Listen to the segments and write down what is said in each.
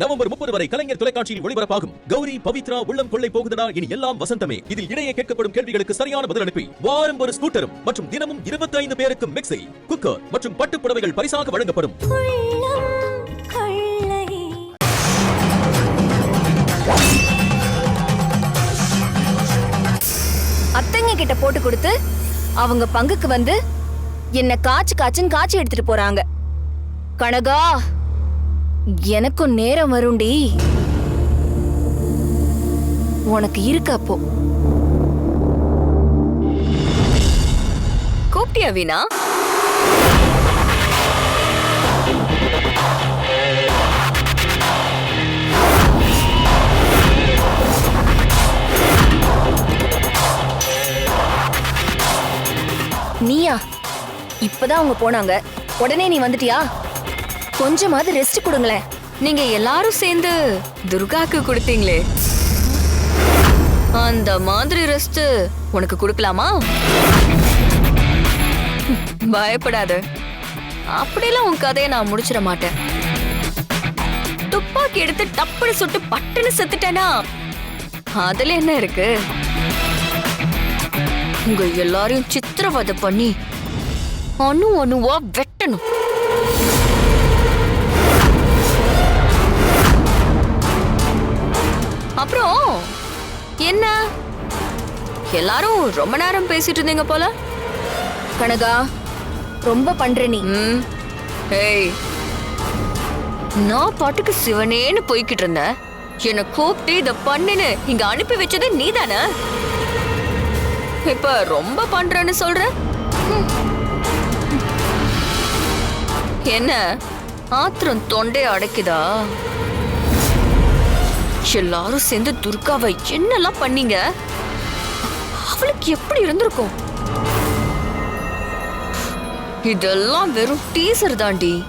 November முப்பது வரை கலைஞர் தொலைக்காட்சியில் ஒளிபரப்பாகும். கௌரி பவித்ரா உள்ளம் கொள்ளை போகுதடா இனி எல்லாம் வசந்தமே. இதில் இடையே கேட்கப்படும் கேள்விகளுக்கு சரியான பதில் அனுப்பி வாரம் ஒரு ஸ்கூட்டரும் மற்றும் தினமும் 25 பேருக்கு மிக்ஸி குக்கர் மற்றும் பட்டு புடவைகள் பரிசாக வழங்கப்படும். உள்ளம் அத்தைங்க கிட்ட போட்டு கொடுத்து அவங்க பங்குக்கு வந்து என்ன காய்ச்சு காய்ச்சுன்னு காய்ச்சி எடுத்துட்டு போறாங்க. கனகா! எனக்கும் நேரம் வரும்டி உனக்கு இருக்கு அப்போ. கூப்பிட்டியா வீணா? நீயா? இப்பதான் அவங்க போனாங்க. உடனே நீ வந்துட்டியா? கொஞ்சமாவது ரெஸ்ட் கொடுங்களேன். நீங்க எல்லாரும் சேர்ந்து துர்காக்கு கொடுத்தீங்களே. அந்த மாதிரி ரெஸ்ட் உனக்கு கொடுக்கலாமா? பயப்படாத. அப்படிலாம் உன் கதையை நான் முடிச்சிட மாட்டேன். துப்பாக்கி எடுத்து டப்புனு சுட்டு பட்டுன்னு செத்துட்டேனா? அதுல என்ன இருக்கு? உங்க எல்லாரையும் சித்திரவதை பண்ணி அணு அணுவா வெட்டணும். அப்புறம் என்ன? எல்லாரும் ரொம்ப நேரம் பேசிட்டு இருந்தீங்க போல. கனகா ரொம்ப பண்ற நீ. ஏய் நான் பாட்டுக்கு சிவனேன்னு போய்கிட்டு இருந்தேன். என்னை கூப்பிட்டு இத பண்ணுன்னு இங்க அனுப்பி வச்சது நீதானே? இப்ப ரொம்ப பண்றேன்னு சொல்ற. என்ன? ஆத்திரம் தொண்டை அடைக்குதா? எல்லாரும் சேர்ந்து துர்காவை என்னெல்லாம் பண்ணீங்க? அவளுக்கு எப்படி இருந்திருக்கும்? இதெல்லாம் வெறும் டீசர் தாண்டி.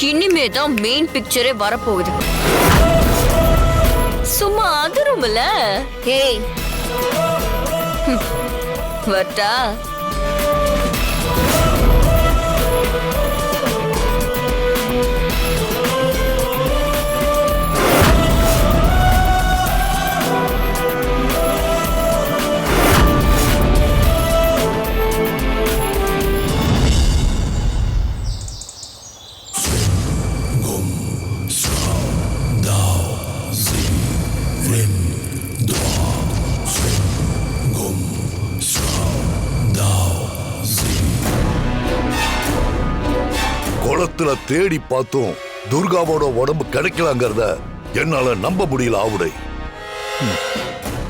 இனிமே தான் மெயின் பிக்சரே வரப்போகுது. சும்மா அதிரும்ல? ஏய் வரட்டா குளத்துல தேடி பார்த்தும். துர்காவோட உடம்பு கிடைக்கலாங்கிறத என்னால நம்ப முடியல ஆவுடை.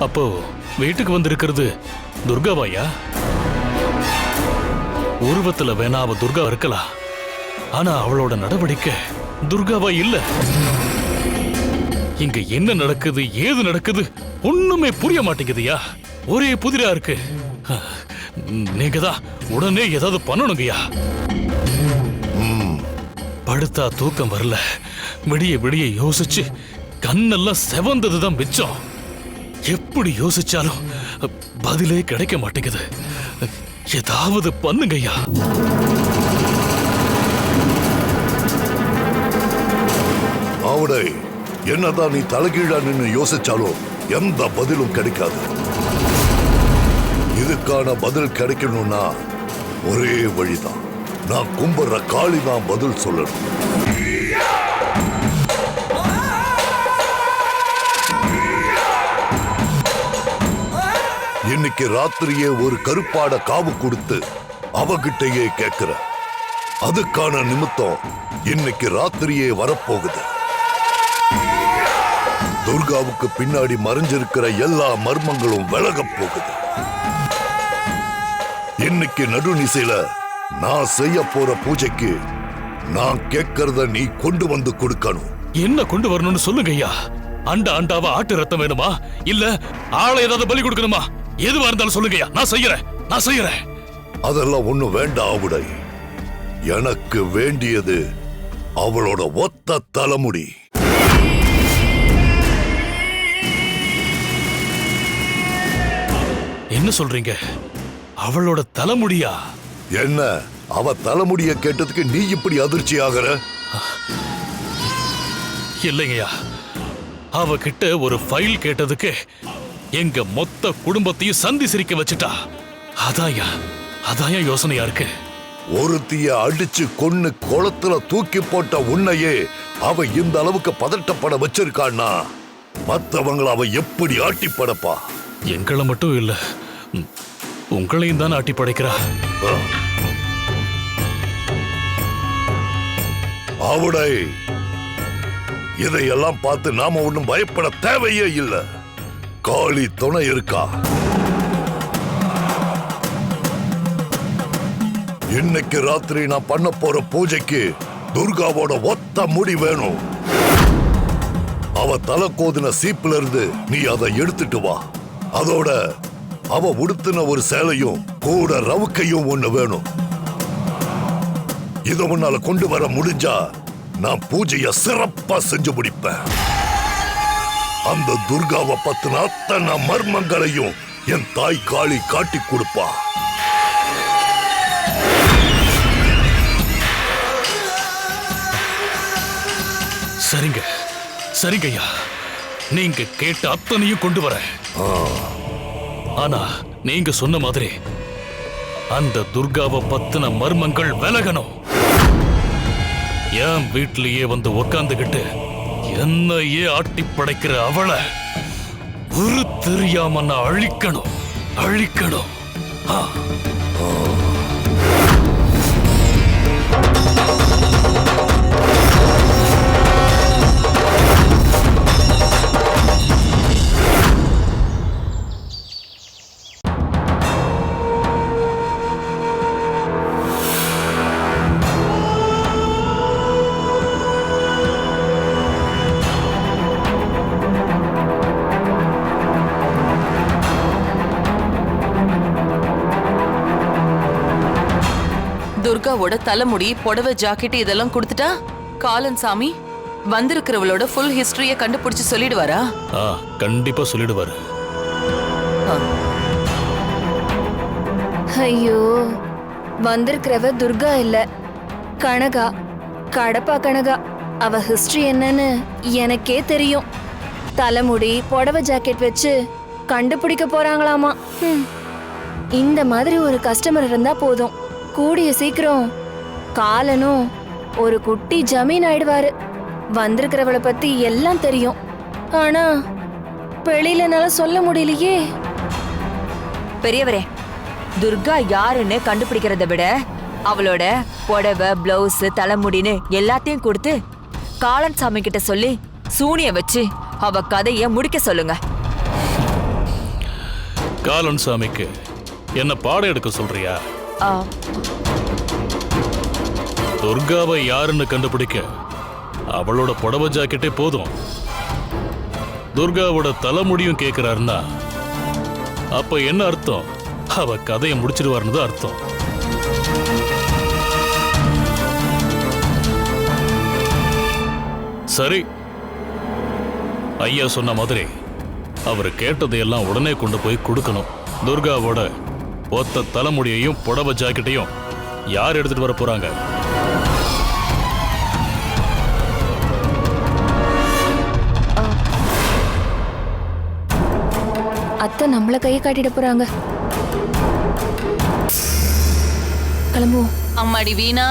அப்போ வீட்டுக்கு வந்திருக்கிறது துர்காவாயா? உருவத்துல வேணா அவ துர்கா இருக்கலாம் ஆனா அவளோட நடவடிக்கை துர்காவா இல்ல. இங்க என்ன நடக்குது ஏது நடக்குது ஒண்ணுமே புரிய மாட்டேங்குதுயா? ஒரே புதிரா இருக்கு. நீங்க தான் உடனே ஏதாவது பண்ணணுங்கய்யா? படுத்தா தூக்கம் வரல. விடிய விடிய யோசிச்சு கண்ணெல்லாம் செவந்ததுதான் மிச்சம். எப்படி யோசிச்சாலும் பதிலே கிடைக்க மாட்டேங்குது. ஏதாவது பண்ணுங்கய்யா ஆவுடை என்னதான் நீ தலைகீழா நின்னு யோசிச்சாலும் எந்த பதிலும் கிடைக்காது. இதுக்கான பதில் கிடைக்கணும்னா ஒரே வழிதான். நான் கும்பிடுற காளி தான் பதில் சொல்லணும். இன்னைக்கு ராத்திரியே ஒரு கருப்பாட காவு கொடுத்து அவகிட்டயே கேக்குற. அதுக்கான நிமித்தம் இன்னைக்கு ராத்திரியே வரப்போகுது. துர்காவுக்கு பின்னாடி மறைஞ்சிருக்கிற எல்லா மர்மங்களும் விலக போகுது. இன்னைக்கு நடுநிசையில நான் செய்ய போற பூஜைக்கு நான் கேட்கறத நீ கொண்டு வந்து கொடுக்கணும். என்ன கொண்டு வரணும்னு சொல்லுங்க ஐயா. அண்டா அண்டாவா ஆட்டு ரத்தம் வேணுமா? இல்ல ஆளை ஏதாவது பலி கொடுக்கணுமா? எதுவா இருந்தாலும் சொல்லுங்க ஐயா. நான் செய்யறேன். நான் செய்யறேன். அதெல்லாம் ஒண்ணு வேண்டாம் அவடை எனக்கு வேண்டியது அவளோட ஒத்த தலைமுடி. என்ன சொல்றீங்க? அவளோட தலைமுடியா? என்ன? அவ தலைமுடிய கேட்டதுக்கு நீ இப்படி அதிர்ச்சி ஆகுற இல்லைங்கய்யா. அவகிட்ட ஒரு ஃபைல் கேட்டதுக்கு எங்க மொத்த குடும்பத்தையும் சந்தி சிரிக்க வச்சுட்டா. அதான்யா அதான்யா யோசனையா இருக்கு. ஒருத்திய அடிச்சு கொன்னு குளத்துல தூக்கி போட்ட உன்னையே அவ இந்த அளவுக்கு பதட்டப்பட வச்சிருக்கான்னா? மத்தவங்கள அவ எப்படி ஆட்டி படப்பா எங்களை மட்டும் இல்ல உங்களையும் தான் ஆட்டி படைக்கிறா. ஆவுடை இதையெல்லாம் பார்த்து நாம ஒண்ணும் பயப்பட தேவையே இல்ல. காளி துணை இருக்கா? இன்னைக்கு ராத்திரி நான் பண்ண போற பூஜைக்கு துர்காவோட ஒத்த முடி வேணும். அவ தலை கோதின சீப்புல இருந்து நீ அதை எடுத்துட்டு வா. அதோட அவ உடுத்தின ஒரு சேலையும் கூட ரவுக்கையும் ஒண்ணு வேணும். இத உன்னால கொண்டு வர முடிஞ்சா நான் பூஜைய சிறப்பா செஞ்சு முடிப்பேன். அந்த துர்காவை பத்தின அத்தனை மர்மங்களையும் என் தாய் காளி காட்டி கொடுப்பா. சரிங்க. சரிங்கய்யா. நீங்க கேட்ட அத்தனையும் கொண்டு வரேன். ஆனா நீங்க சொன்ன மாதிரி அந்த துர்காவை பத்தின மர்மங்கள் விலகணும். என் வீட்லயே வந்து உக்காந்துகிட்டு என்னையே ஆட்டி படைக்கிற அவளை ஒரு தெரியாம நான் அழிக்கணும் அழிக்கணும். ஆ. துர்காவோட தலைமுடி புடவை ஜாக்கெட் இதெல்லாம் கொடுத்துட்டா? காலன் சாமி வந்திருக்கிறவளோட ஃபுல் ஹிஸ்டரிய கண்டுபிடிச்சு சொல்லிடுவாரா? ஆ கண்டிப்பா சொல்லிடுவாரு. ஐயோ வந்திருக்கிறவ துர்கா இல்ல கனகா கடப்பா கனகா அவ ஹிஸ்டரி என்னன்னு எனக்கே தெரியும். தலைமுடி புடவை ஜாக்கெட் வச்சு கண்டுபிடிக்க போறாங்களாமா? ஹம். இந்த மாதிரி ஒரு கஸ்டமர் இருந்தா போதும். கூடிய சீக்கிரம் காலனும் ஒரு குட்டி ஜமீன் ஆயிடுவாரு. வந்திருக்கிறவளை பத்தி எல்லாம் தெரியும். ஆனா வெளியில என்னால சொல்ல முடியலையே. பெரியவரே துர்கா யாருன்னு கண்டுபிடிக்கிறத விட அவளோட புடவை பிளவுஸ் தலைமுடின்னு எல்லாத்தையும் கொடுத்து காலன் சாமி கிட்ட சொல்லி சூனிய வச்சு அவ கதைய முடிக்க சொல்லுங்க. காலன் சாமிக்கு என்ன பாடம் எடுக்க சொல்றியா? துர்காவை யாருன்னு கண்டுபிடிக்க அவளோட புடவை ஜாக்கெட்டே போதும். துர்காவோட தலைமுடியும் கேக்குறாருன்னா அப்ப என்ன அர்த்தம்? அவ கதையை முடிச்சிடுவாருன்னு தான் அர்த்தம். சரி. ஐயா சொன்ன மாதிரி அவர் கேட்டதையெல்லாம் உடனே கொண்டு போய் கொடுக்கணும். துர்காவோட ஒத்த தலைமுடியையும் புடவை ஜாக்கெட்டையும் யார் எடுத்துட்டு வர போறாங்க? அத்தை நம்மள கையை காட்டிட போறாங்க. கிளம்புவோம். அம்மாடி வீணா?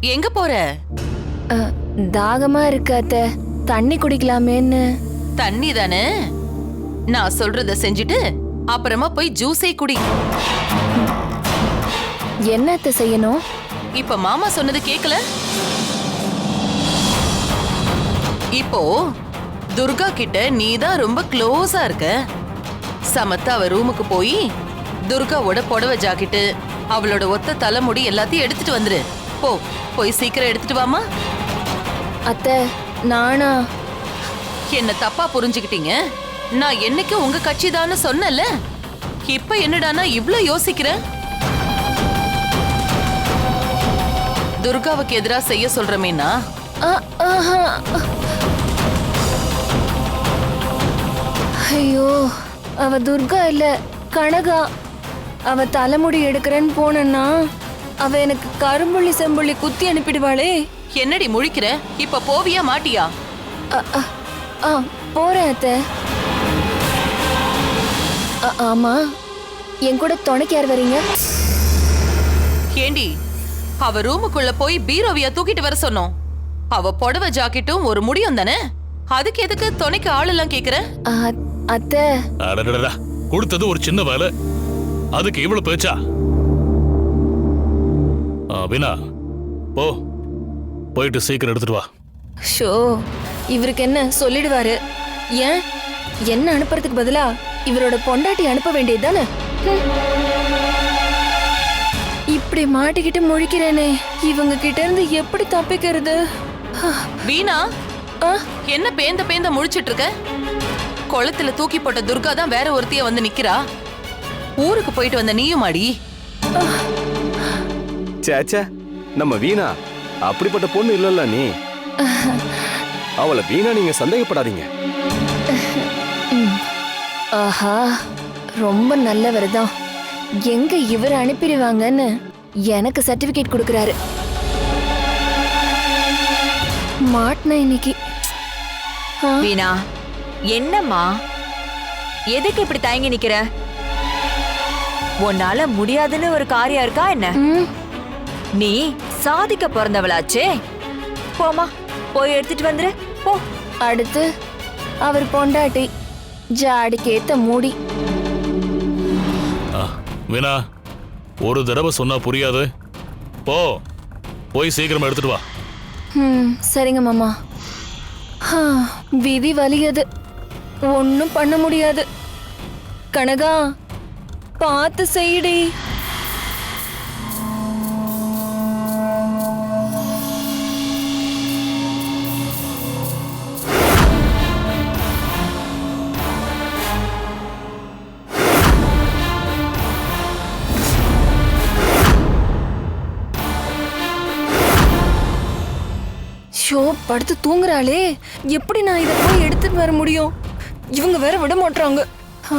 எங்க போற? தாகமா இருக்கு அத்தை. தண்ணி குடிக்கலாமேன்னு. தண்ணி தானே நான் சொல்றத செஞ்சுட்டு அப்புறமா போய் ஜூஸே குடி. என்ன அத்தை செய்யணும்? இப்ப மாமா சொன்னது கேக்கல? இப்போ துர்கா கிட்ட நீ தான் ரொம்ப க்ளோஸா இருக்க. சமத்தா அவ ரூமுக்கு போய் துர்காவோட புடவை ஜாக்கெட்டு அவளோட ஒத்த தலைமுடி எல்லாத்தையும் எடுத்துட்டு வந்துரு. போ போய் சீக்கிரம் எடுத்துட்டு வாமா அத்தை நானா? என்ன தப்பா புரிஞ்சுக்கிட்டீங்க? நான் என்னைக்கு உங்க கட்சி தான்னு சொன்னல இப்ப என்னடானா இவ்ளோ யோசிக்கிற துர்காவுக்கு எதிரா செய்ய சொல்றமேனா. ஐயோ அவ துர்கா இல்ல கனகா. அவ தலைமுடி எடுக்கிறேன்னு போனேன்னா அவ எனக்கு கரும்புள்ளி செம்புள்ளி குத்தி அனுப்பிடுவாளே. என்னடி முழிக்கிற? இப்ப போவியா மாட்டியா? போறேன் அத்தை. ஆமா. என் கூட துணைக்கு யார் வரீங்க? ஏண்டி அவ ரூமுக்குள்ள போய் பீரோவிய தூக்கிட்டு வர சொன்னோம். அவ புடவை ஜாக்கெட்டும் ஒரு முடியும் தானே? அதுக்கு எதுக்கு துணைக்கு ஆள் எல்லாம் கேக்குற அத்தை. அடடடடா கொடுத்தது ஒரு சின்ன வேலை. அதுக்கு இவ்வளவு பேச்சா? வீணா போ. போயிட்டு சீக்கிரம் எடுத்துட்டு வா. ஷோ இவருக்கு என்ன சொல்லிடுவாரு? ஏன்? என்ன அனுப்புறதுக்கு பதிலா இவரோட பொண்டாட்டி அனுப்ப வேண்டியது தானே? இப்படி மாட்டிக்கிட்டு முழிக்கிறேனே. இவங்க கிட்ட இருந்து எப்படி தப்பிக்கிறது? வீணா ஆ, என்ன பேந்த பேந்த முழிச்சிட்டு இருக்க குளத்துல தூக்கி போட்ட துர்கா தான் வேற ஒருத்திய வந்து நிக்கிறா? ஊருக்கு போயிட்டு வந்த நீயும் மாடி சேச்சே நம்ம வீணா அப்படிப்பட்ட பொண்ணு இல்லல்ல நீ. அவளை வீணா நீங்க சந்தேகப்படாதீங்க. ஆஹா ரொம்ப நல்லவர் தான். எங்க இவர் அனுப்பிடுவாங்கன்னு எனக்கு சர்டிபிகேட் கொடுக்கறாரு. மாட்டின இன்னைக்கு? வீணா என்னம்மா? எதுக்கு இப்படி தயங்கி நிக்கிற? உன்னால முடியாதுன்னு ஒரு காரியம் இருக்கா என்ன? நீ சாதிக்க பிறந்தவளாச்சே. போமா போய் எடுத்துட்டு வந்துரு. போ. அடுத்து அவர் பொண்டாட்டி. ஜாடிக்கேத்த மூடி. வீணா ஒரு தடவை சொன்னா புரியாது. போ போய் சீக்கிரமா எடுத்துட்டு வா. ம் சரிங்க மாமா. ஆ, விதி வலியது. ஒன்றும் பண்ண முடியாது. கனகா பார்த்து செய்டி படுத்து தூங்குறாளே. எப்படி நான் இதை போய் எடுத்துட்டு வர முடியும்? இவங்க வேற விட மாட்டாங்க ஆ,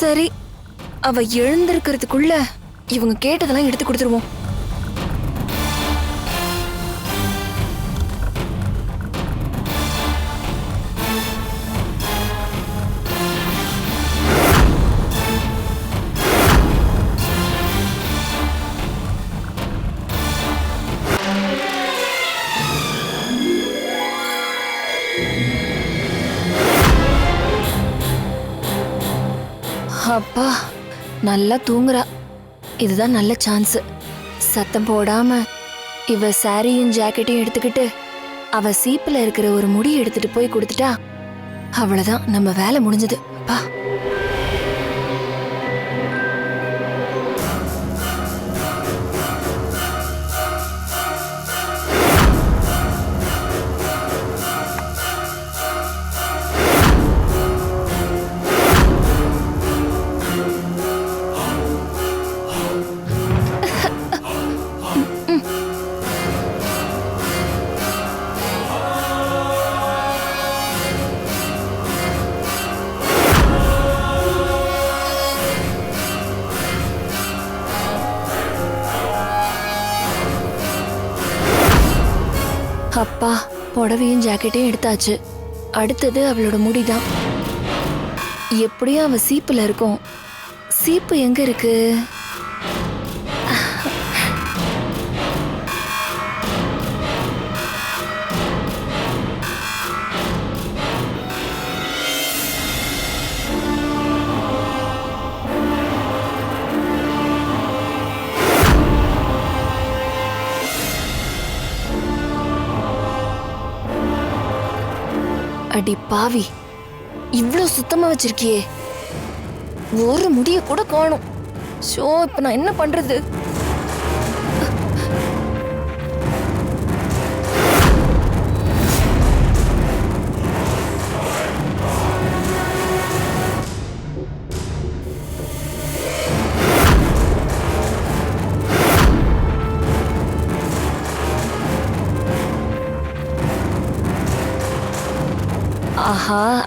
சரி. அவ எழுந்திருக்கிறதுக்குள்ள இவங்க கேட்டதெல்லாம் எடுத்து கொடுத்துருவோம். நல்லா தூங்குறா. இதுதான் நல்ல சான்ஸ் சத்தம் போடாம இவ சாரியும் ஜாக்கெட்டையும் எடுத்துக்கிட்டு அவ சீப்பில் இருக்கிற ஒரு முடி எடுத்துட்டு போய் கொடுத்துட்டா அவ்வளவுதான். நம்ம வேலை முடிஞ்சது. பா. ஜாக்கெட்டையும் எடுத்தாச்சு. அடுத்தது அவளோட முடிதான். எப்படியும் அவள் சீப்பில் இருக்கும். சீப்பு எங்கே இருக்குது அடி பாவி இவ்வளோ சுத்தமா வச்சிருக்கியே. ஒரு முடிய கூட காணும். ஷோ இப்போ நான் என்ன பண்றது?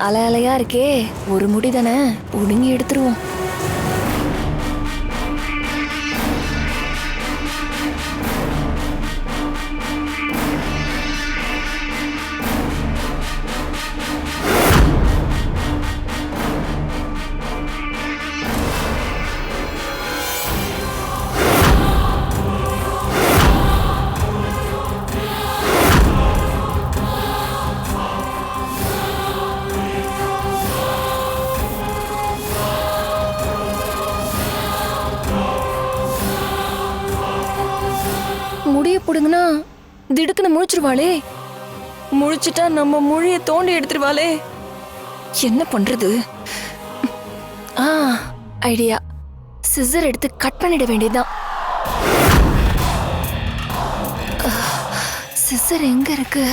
அலை அலையா இருக்கே. ஒரு முடி தானே. ஒடுங்கி எடுத்துருவோம். கொடுங்கன்னா திடுக்குன்னு முழிச்சிருவாளே. முழிச்சிட்டா நம்ம மொழிய தோண்டி எடுத்துருவாளே. என்ன பண்றது? ஆ ஐடியா. சிசர் எடுத்து கட் பண்ணிட வேண்டியதுதான். சிசர் எங்க இருக்கு?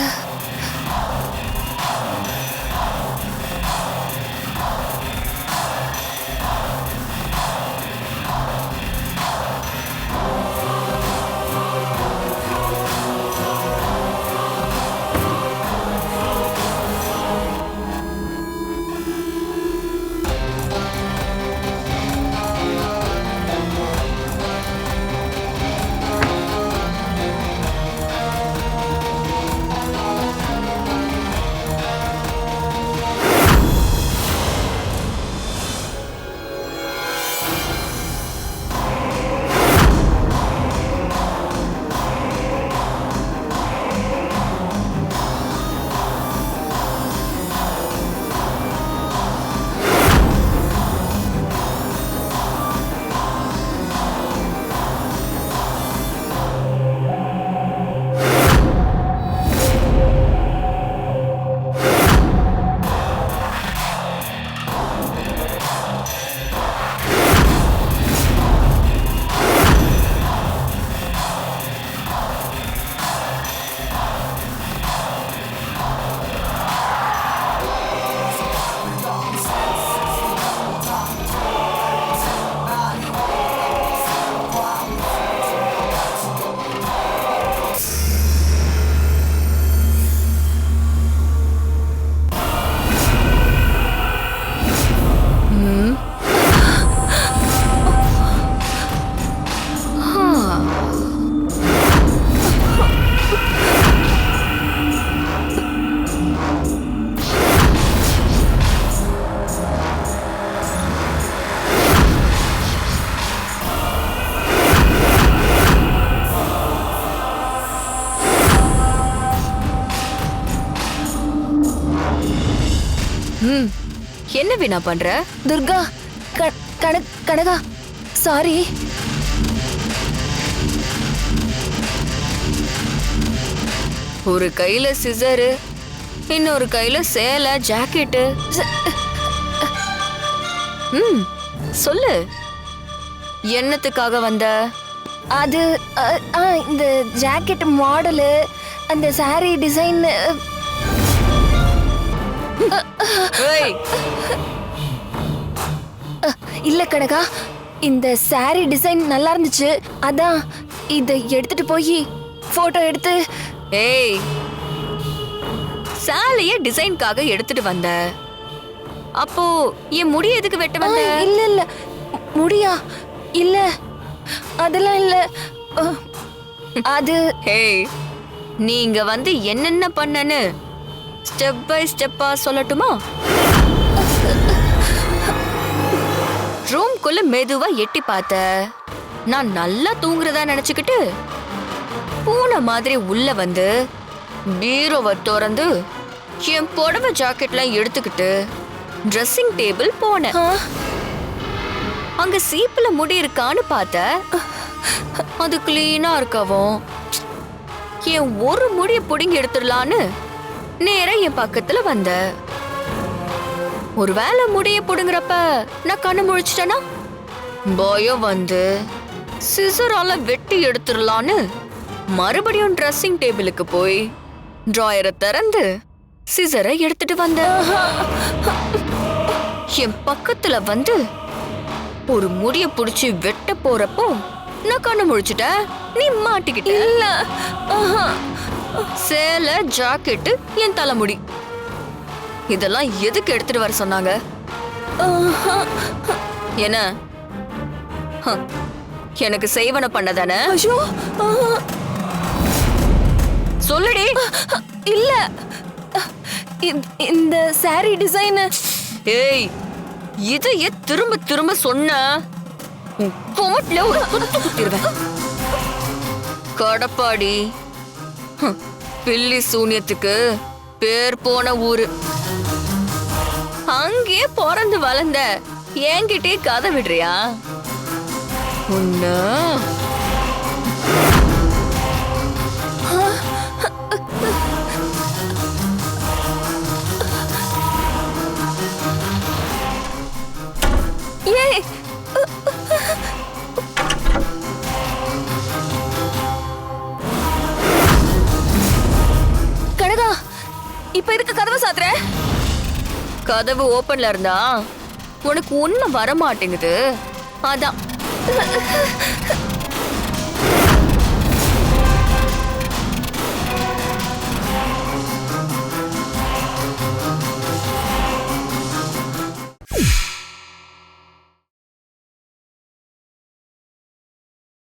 வீணா பண்ற? துர்கா கனகா சாரி. ஒரு கையில சிசரு இன்னொரு கையில சேலை ஜாக்கெட்டு ம் சொல்லு. என்னத்துக்காக வந்த? அது இந்த ஜாக்கெட் மாடலு அந்த சாரி டிசைன் இல்ல கனகா இந்த saree டிசைன் நல்லா இருந்துச்சு. அதான் இதை எடுத்துட்டு போய் போட்டோ எடுத்து. ஏய். சாலைய டிசைன்காக எடுத்துட்டு வந்த. அப்போ என் முடி எதுக்கு வெட்ட வந்த? இல்ல இல்ல. முடியா? இல்ல. அதெல்லாம் இல்ல. அது ஹேய் நீங்க வந்து என்னென்ன பண்ணனு? ஸ்டெப் பை ஸ்டெப்பா சொல்லட்டுமா? ரூம்குள்ள மெதுவா எட்டி பார்த்த. நான் நல்லா தூங்குறதா நினைச்சுக்கிட்டு பூனை மாதிரி உள்ள வந்து பீரோவை திறந்து என் புடவை ஜாக்கெட்லாம் எடுத்துக்கிட்டு ட்ரெஸ்ஸிங் டேபிள் போனேன். அங்க சீப்புல முடி இருக்கான்னு பார்த்த. அது கிளீனா இருக்கவும். என் ஒரு முடிய புடுங்கி எடுத்துடலான்னு நேரா என் பக்கத்துல வந்த. ஒருவேளை முடிய புடுங்குறப்ப நான் கண்ணு முழிச்சிட்டேனா? பயம் வந்து. சிசரால வெட்டி எடுத்துடலான்னு மறுபடியும் ட்ரெஸ்ஸிங் டேபிளுக்கு போய் ட்ராயரை திறந்து சிசரை எடுத்துட்டு வந்த என் பக்கத்துல வந்து ஒரு முடிய புடிச்சு வெட்ட போறப்போ நான் கண்ணு முழிச்சிட்டேன். நீ மாட்டிக்கிட்ட. இல்ல. சேலை ஜாக்கெட்டு என் தலைமுடி. இதெல்லாம் எதுக்கு எடுத்துட்டு வர சொன்னாங்க? என்ன? ஹ, எனக்கு செய்வன பண்ணதானே சொல்லுடி. இல்ல. இந்த- saree டிசைன் ஏய் இதைய திரும்ப திரும்ப சொன்ன. கோமட்ல ஒரு குத்து குத்திடுவேன் கடப்பாடி. பில்லி சூனியத்துக்கு பேர் போன ஊரு. அங்கேயே பிறந்து வளர்ந்த என்கிட்டயே கதை விடுறியா? உன்ன கதவு ஓப்பன்ல இருந்தா உனக்கு உண்மை வர மாட்டேங்குது அதான்.